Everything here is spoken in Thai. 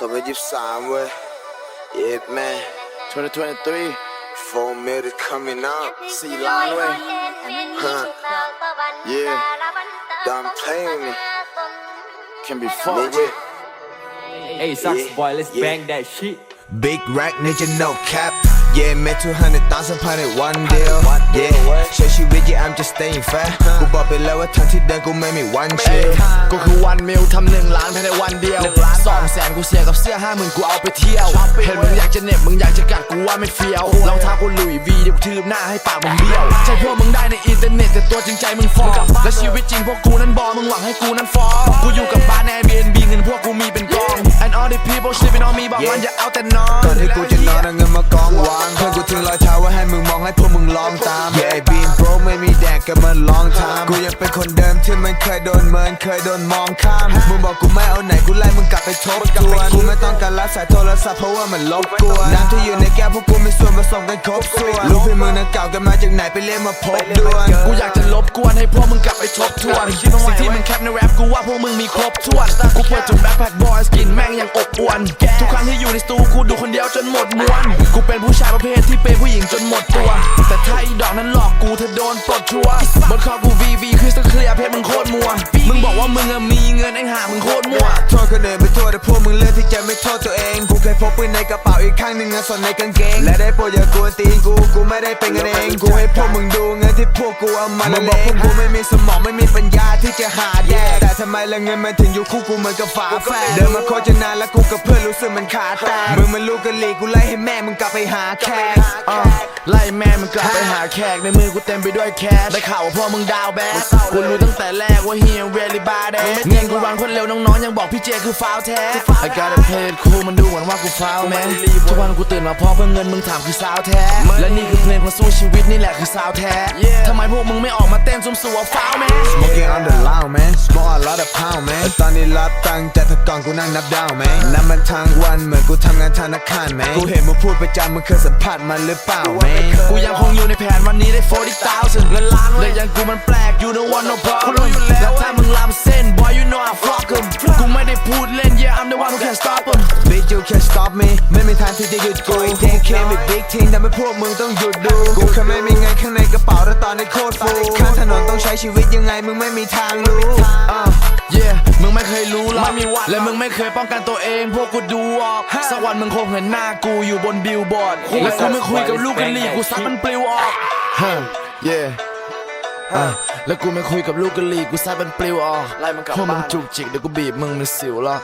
2023ว้ย Yeah man 2023 4 million coming up สี่ล้านเว้ย Huh. Yeah. Done playing me can be fucked Nigga Hey, sucks Yeah, boy, let's yeah. bang that shit. Big rack nigga no cap Yeah man 200,000พันใน one deal I'm just staying fat กูบอกไปแล้วว่าทางที่เดินกูไม่มี one เอ้ย chill กูคือวันมิลทำหนึ่งล้านภายในวันเดียวสองแสนกูเสียกับเสื้อห้าหมื่นกูเอาไปเที่ยว เห็นมึงอยากจะเหน็บมึงอยากจะกัดกูว่าไม่เฟี้ยวรองเท้ากูหลุยวีเดี๋ยวกูทืบหน้าให้ปากมึงเบี้ยวใช่พวกมึงได้ในอินเทอร์เน็ตแต่ตัวจริงใจมึงฟอร์และชีวิตจริงพวกกูนั้นบอมึงหวังให้กูนั้นฟอร์กูอยู่กับบ้านแอร์บีเอ็นบีเงินพวกกูมีเป็นกอง and all the people sleeping on me บอกมันอย่าเอาแต่นอนก่อนที่กูจะนอนเอาเงินมากองวางเพื่อนกูทิ้งรอยเท้าไว้ให้มึงมองให้พวกมึงลองตาม กกันมาลองทำกูยังเป็นคนเดิมที่มันเคยโดนเมินเคยโดนมองข้ามมึงบอกกูไม่เอาไหนกูไล่มึงกลับไปทบทวนกูไม่ต้องการรับสายโทรศัพท์เพราะว่ามันลบกวนน้ำที่อยู่ในแก้วพวกกูมีส่วนผสมกันครบส่วนรู้พี่มึงนั้นเก่ากันมาจากไหนไปเรียกมาพบด่วนกูอยากจะลบกวนให้พวกมึงกลับไปทบทวนสิ่งที่มึงแคปในแรปกูว่าพวกมึงมีครบถ้วนกูเปิดจนแบ็คแพ็คบอยสกินแม่งยังอบอวนทุกครั้งที่อยู่ในสตูกูดูคนเดียวจนหมดมวนกูเป็นผู้ชายประเภทที่เป็นผู้หญิงจนหมดตัว แต่ถ้าอีดอกนั้นหลอกกูเธอโดน ปลดชัวร์บนคอกูวีวีคือสเคลียร์เพชรมึงโคตรมัว มึงบอกว่ามึงอะมีเงินไอ้ห่ามึงโคตรมั่ว โทษคนอื่นไปโทษแต่พวกมึงเลือกที่จะไม่โทษตัวเองกูเคยพกปืนในกระเป๋าอีกข้างหนึ่งเงินสดในกางเกง และได้โปรดอย่ากลัวตีนกูกูไม่ได้เป็นกันเองกูให้พวกมึงดูเงินที่พวกกูเอามาละเลงพวกกูไม่มีสมองไม่มีปัญญาที่จะหาแยกแต่ทำไมละเงินมันถึงอยู่คู่กูเหมือนกับฝาแฝดเดินมาโคตรจะนานแล้วกูกับเพื่อนรู้สึกมันขาดแตกมึงมันลูกกะลีกูไล่ให้แม่มึงกลับไปหาแขกอะ ไล่แม่มึงกลับไปหาแขกในมือกูเต็มไปด้วยแคชได้ข่าวว่าพ่อมึงดาวแบดกูรู้ตั้งแต่แรกว่าเฮียเวลิบาเดเงินกูรันคนเร็วน้องๆยังบอกพี่เจคือฟาวแท้ I got a play it cool มันดูเหมือนว่ากูฟาวแมนทุกวันกูตื่นมาเพราะเพื่อเงินมึงถามคือสาวแท้ และนี่คือเพลงคนสู้ชีวิตนี่แหละคือสาวแท้ ทำไมพวกมึงไม่ออกมาเต้นซุ่มสัวฟาวแมน Smoking on the loud man Smoke a lot of pound man ตอนนี้รับตังค์จากแตะก่อนกูนั่งนับดาว man นับมันทั้งวันเหมือนกูทำงานธนาคาร man กูเห็นมึงพูดประจำมึงเคยสัมผัสมันหรือเปล่า man กูยังคงอยู่ในแผนวันนี้ได้ 40,000เงินล้านเลยยังกูมันแปลก you don't want no problem แล้วถ้ามึงลำเส้น boy you know I fuck 'em กูไม่ได้พูดเล่น yeah I'm the one who can stop 'em Bitch you can't stop me ไม่มีทางที่จะหยุดกู They came with big team ทำให้พวกมึงต้องหยุดดูกูแค่ไม่มีเงินข้างในกระเป๋าแต่ตอนนี้โคตรฟูข้างถนนต้องใช้ชีวิตยังไงมึงไม่มีทางรู้ ยรู้หรอกและมึงไม่เคยป้องกันตัวเอง พวกกูดูออกสักวันมึงคงเห็นหน้ากูอยู่บนบิลบอร์ดและกูไม่คุยกับลูกกันลีกูซัดมันปลิวออก Huh, yeah อะแล้วกูไม่คุยกับลูกกะลีกูซัดมันปลิวออกพวกมึงจุกจิกเดี๋ยวกูบีบมึงเป็นสิวละ